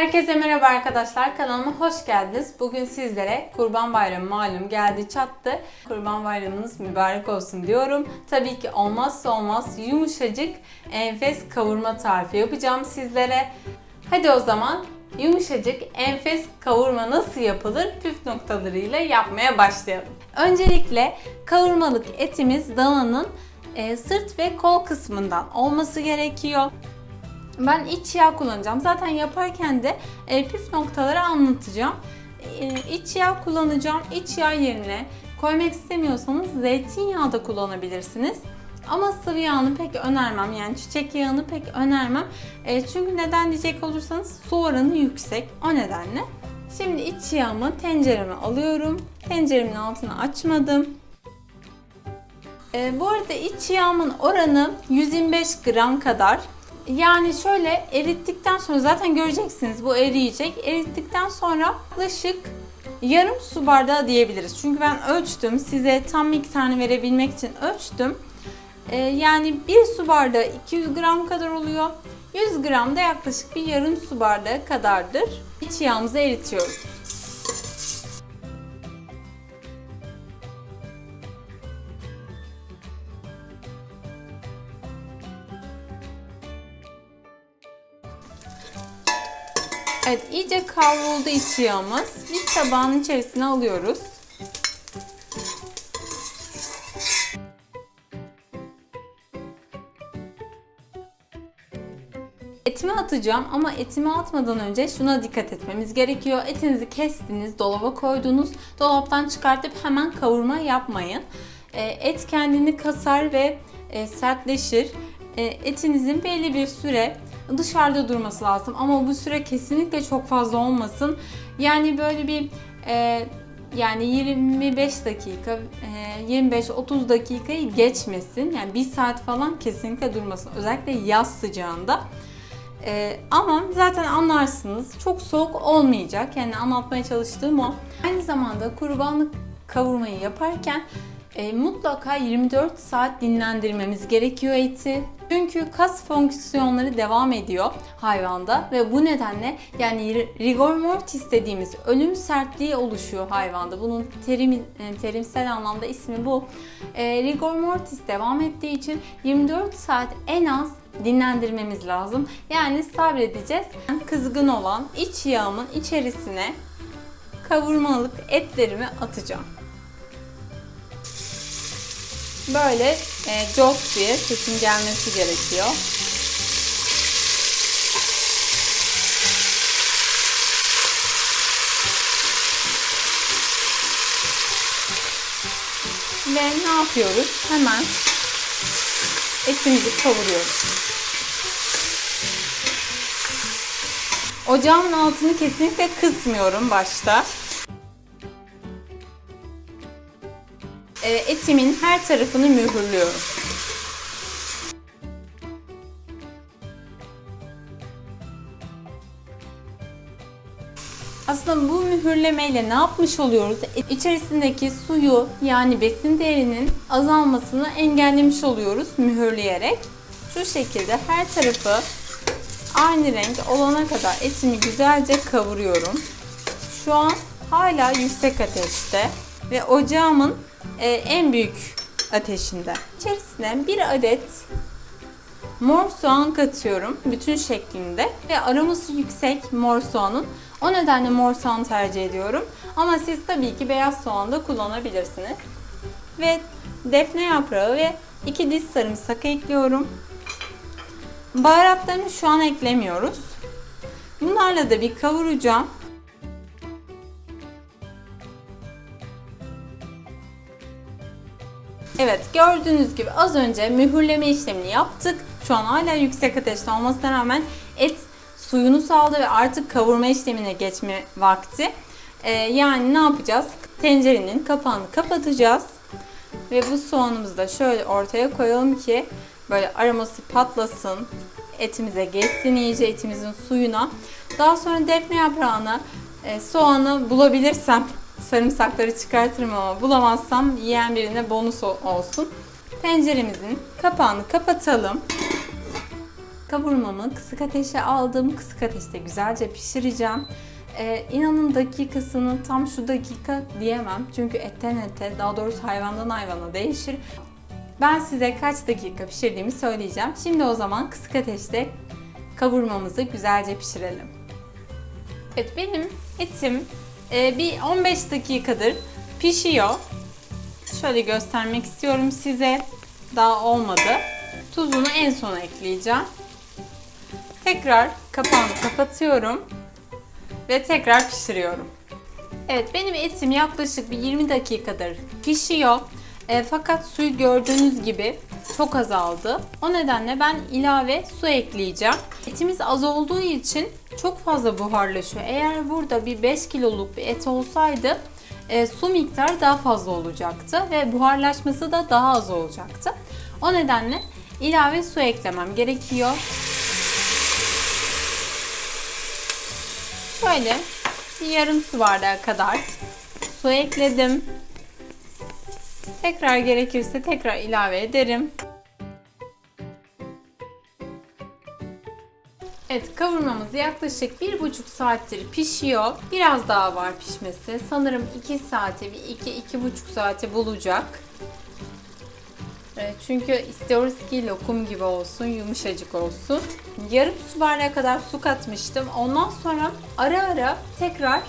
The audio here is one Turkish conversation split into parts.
Herkese merhaba arkadaşlar. Kanalıma hoş geldiniz. Bugün sizlere Kurban Bayramı malum geldi çattı. Kurban Bayramınız mübarek olsun diyorum. Tabii ki olmazsa olmaz yumuşacık enfes kavurma tarifi yapacağım sizlere. Hadi o zaman yumuşacık enfes kavurma nasıl yapılır püf noktalarıyla yapmaya başlayalım. Öncelikle kavurmalık etimiz dananın e, sırt ve kol kısmından olması gerekiyor. Ben iç yağ kullanacağım. Zaten yaparken de e, püf noktaları anlatacağım. E, iç yağ kullanacağım. İç yağ yerine koymak istemiyorsanız zeytinyağı da kullanabilirsiniz. Ama sıvı yağını pek önermem. Yani çiçek yağını pek önermem. E, çünkü neden diyecek olursanız su oranı yüksek. O nedenle. Şimdi iç yağımı tencereme alıyorum. Tenceremin altını açmadım. E, bu arada iç yağımın oranı 125 gram kadar. Yani şöyle erittikten sonra zaten göreceksiniz bu eriyecek. Erittikten sonra yaklaşık yarım su bardağı diyebiliriz. Çünkü ben ölçtüm. Size tam miktarını verebilmek için ölçtüm. Ee, yani bir su bardağı 200 gram kadar oluyor. 100 gram da yaklaşık bir yarım su bardağı kadardır. İç yağımızı eritiyoruz. Evet iyice kavruldu iç yağımız. Bir tabağın içerisine alıyoruz. Etimi atacağım ama etimi atmadan önce şuna dikkat etmemiz gerekiyor. Etinizi kestiniz, dolaba koydunuz. Dolaptan çıkartıp hemen kavurma yapmayın. E, Et kendini kasar ve e, sertleşir. E, Etinizin belli bir süre dışarıda durması lazım ama bu süre kesinlikle çok fazla olmasın. Yani böyle bir e, yani 25 dakika, e, 25-30 dakikayı geçmesin. Yani bir saat falan kesinlikle durmasın. Özellikle yaz sıcağında. E, ama zaten anlarsınız çok soğuk olmayacak. Yani anlatmaya çalıştığım o. Aynı zamanda kurbanlık kavurmayı yaparken e, mutlaka 24 saat dinlendirmemiz gerekiyor eti. Çünkü kas fonksiyonları devam ediyor hayvanda ve bu nedenle yani rigor mortis dediğimiz ölüm sertliği oluşuyor hayvanda. Bunun terim, e, terimsel anlamda ismi bu. E, rigor mortis devam ettiği için 24 saat en az dinlendirmemiz lazım. Yani sabredeceğiz. Kızgın olan iç yağımın içerisine kavurmalık etlerimi atacağım. Böyle e, cos diye sesin gelmesi gerekiyor. Ve ne yapıyoruz? Hemen etimizi kavuruyoruz. Ocağımın altını kesinlikle kısmıyorum başta. Etimin her tarafını mühürlüyorum. Aslında bu mühürlemeyle ne yapmış oluyoruz? E, İçerisindeki suyu yani besin değerinin azalmasını engellemiş oluyoruz mühürleyerek. Şu şekilde her tarafı aynı renk olana kadar etimi güzelce kavuruyorum. Şu an hala yüksek ateşte ve ocağımın e, en büyük ateşinde. İçerisine bir adet mor soğan katıyorum bütün şeklinde ve aroması yüksek mor soğanın. O nedenle mor soğan tercih ediyorum. Ama siz tabii ki beyaz soğan da kullanabilirsiniz. Ve defne yaprağı ve iki diş sarımsak ekliyorum. Baharatlarını şu an eklemiyoruz. Bunlarla da bir kavuracağım. Evet gördüğünüz gibi az önce mühürleme işlemini yaptık. Şu an hala yüksek ateşte olmasına rağmen et suyunu saldı ve artık kavurma işlemine geçme vakti. Ee, yani ne yapacağız? Tencerenin kapağını kapatacağız. Ve bu soğanımızı da şöyle ortaya koyalım ki böyle aroması patlasın. Etimize geçsin iyice etimizin suyuna. Daha sonra defne yaprağına e, soğanı bulabilirsem sarımsakları çıkartırım ama bulamazsam yiyen birine bonus olsun. Tenceremizin kapağını kapatalım. Kavurmamı kısık ateşe aldım. Kısık ateşte güzelce pişireceğim. Ee, inanın dakikasını tam şu dakika diyemem. Çünkü etten ete, daha doğrusu hayvandan hayvana değişir. Ben size kaç dakika pişirdiğimi söyleyeceğim. Şimdi o zaman kısık ateşte kavurmamızı güzelce pişirelim. Evet benim etim e, bir 15 dakikadır pişiyor. Şöyle göstermek istiyorum size. Daha olmadı. Tuzunu en sona ekleyeceğim. Tekrar kapağını kapatıyorum ve tekrar pişiriyorum. Evet benim etim yaklaşık bir 20 dakikadır pişiyor. E, fakat suyu gördüğünüz gibi çok azaldı. O nedenle ben ilave su ekleyeceğim. Etimiz az olduğu için çok fazla buharlaşıyor. Eğer burada bir 5 kiloluk bir et olsaydı e, su miktarı daha fazla olacaktı ve buharlaşması da daha az olacaktı. O nedenle ilave su eklemem gerekiyor. Şöyle yarım su bardağı kadar su ekledim. Tekrar gerekirse tekrar ilave ederim. Evet kavurmamız yaklaşık bir buçuk saattir pişiyor. Biraz daha var pişmesi. Sanırım 2 saate, bir iki, iki buçuk saate bulacak. Çünkü istiyoruz ki lokum gibi olsun, yumuşacık olsun. Yarım su bardağı kadar su katmıştım. Ondan sonra ara ara tekrar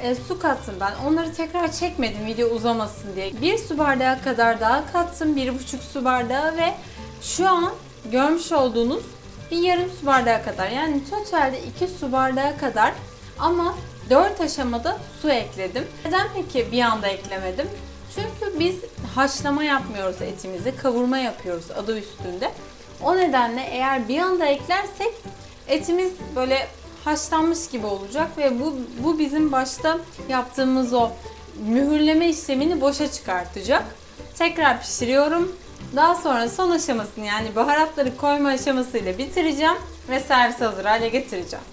e, su kattım ben. Onları tekrar çekmedim video uzamasın diye. Bir su bardağı kadar daha kattım. Bir buçuk su bardağı ve şu an görmüş olduğunuz bir yarım su bardağı kadar yani totalde 2 su bardağı kadar ama 4 aşamada su ekledim. Neden peki bir anda eklemedim? Çünkü biz haşlama yapmıyoruz etimizi, kavurma yapıyoruz adı üstünde. O nedenle eğer bir anda eklersek etimiz böyle haşlanmış gibi olacak ve bu, bu bizim başta yaptığımız o mühürleme işlemini boşa çıkartacak. Tekrar pişiriyorum. Daha sonra son aşamasını yani baharatları koyma aşamasıyla bitireceğim ve servis hazır hale getireceğim.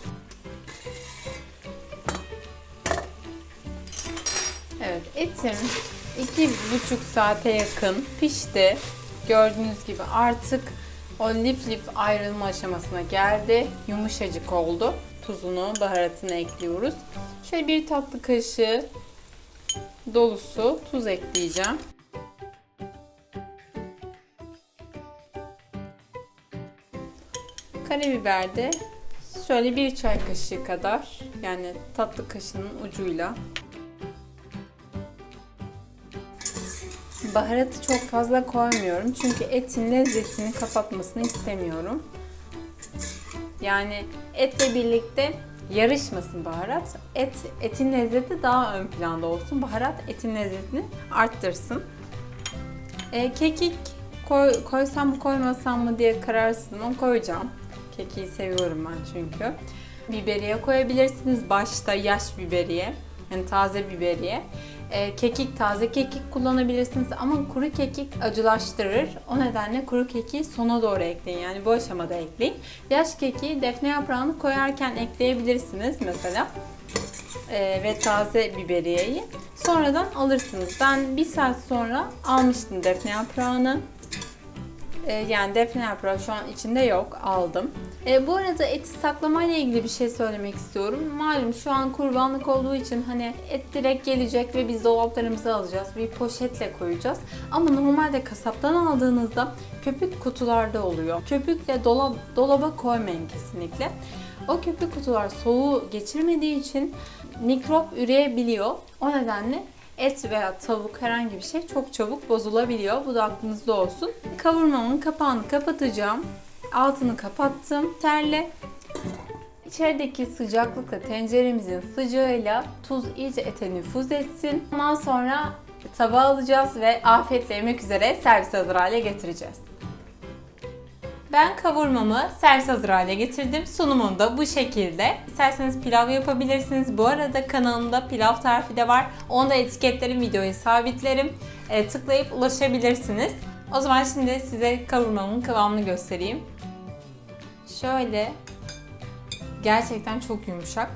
Evet etim iki buçuk saate yakın pişti. Gördüğünüz gibi artık o lif lif ayrılma aşamasına geldi. Yumuşacık oldu. Tuzunu, baharatını ekliyoruz. Şöyle bir tatlı kaşığı dolusu tuz ekleyeceğim. Karabiber de şöyle bir çay kaşığı kadar yani tatlı kaşığının ucuyla Baharatı çok fazla koymuyorum çünkü etin lezzetini kapatmasını istemiyorum. Yani etle birlikte yarışmasın baharat. Et etin lezzeti daha ön planda olsun. Baharat etin lezzetini arttırsın. E, kekik koy, koysam mı koymasam mı diye kararsızım ama koyacağım. Kekiği seviyorum ben çünkü. Biberiye koyabilirsiniz. Başta yaş biberiye. Yani taze biberiye. E, kekik, taze kekik kullanabilirsiniz ama kuru kekik acılaştırır. O nedenle kuru kekiği sona doğru ekleyin. Yani bu aşamada ekleyin. Yaş kekiği defne yaprağını koyarken ekleyebilirsiniz mesela. E, ve taze biberiyeyi. Sonradan alırsınız. Ben bir saat sonra almıştım defne yaprağını. E, yani defne yaprağı şu an içinde yok. Aldım. E, bu arada eti saklamayla ilgili bir şey söylemek istiyorum. Malum şu an kurbanlık olduğu için hani et direkt gelecek ve biz dolaplarımıza alacağız. Bir poşetle koyacağız. Ama normalde kasaptan aldığınızda köpük kutularda oluyor. Köpükle dolap, dolaba koymayın kesinlikle. O köpük kutular soğuğu geçirmediği için mikrop üreyebiliyor. O nedenle et veya tavuk herhangi bir şey çok çabuk bozulabiliyor. Bu da aklınızda olsun. Kavurmamın kapağını kapatacağım. Altını kapattım terle. İçerideki sıcaklıkla tenceremizin sıcağıyla tuz iyice ete nüfuz etsin. Ondan sonra tabağa alacağız ve afiyetle yemek üzere servis hazır hale getireceğiz. Ben kavurmamı servis hazır hale getirdim. Sunumum da bu şekilde. İsterseniz pilav yapabilirsiniz. Bu arada kanalımda pilav tarifi de var. Onu da etiketlerim, videoya sabitlerim. E, tıklayıp ulaşabilirsiniz. O zaman şimdi size kavurmamın kıvamını göstereyim. Şöyle gerçekten çok yumuşak.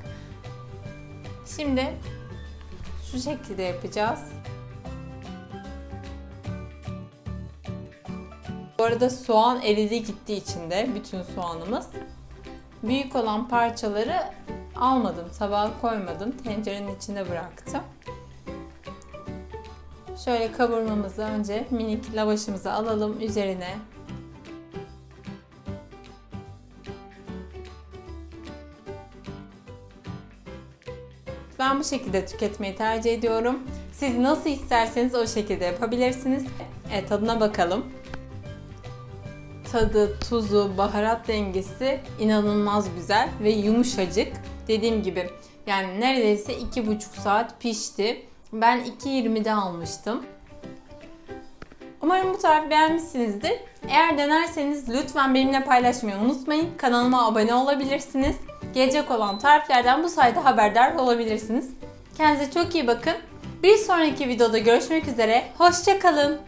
Şimdi şu şekilde yapacağız. Bu arada soğan eridi gitti içinde bütün soğanımız. Büyük olan parçaları almadım, tabağa koymadım. Tencerenin içine bıraktım. Şöyle kavurmamızı önce minik lavaşımızı alalım üzerine. Ben bu şekilde tüketmeyi tercih ediyorum. Siz nasıl isterseniz o şekilde yapabilirsiniz. Evet tadına bakalım. Tadı, tuzu, baharat dengesi inanılmaz güzel ve yumuşacık. Dediğim gibi yani neredeyse 2,5 saat pişti. Ben 2.20'de almıştım. Umarım bu tarifi beğenmişsinizdir. Eğer denerseniz lütfen benimle paylaşmayı unutmayın. Kanalıma abone olabilirsiniz. Gelecek olan tariflerden bu sayede haberdar olabilirsiniz. Kendinize çok iyi bakın. Bir sonraki videoda görüşmek üzere. Hoşçakalın.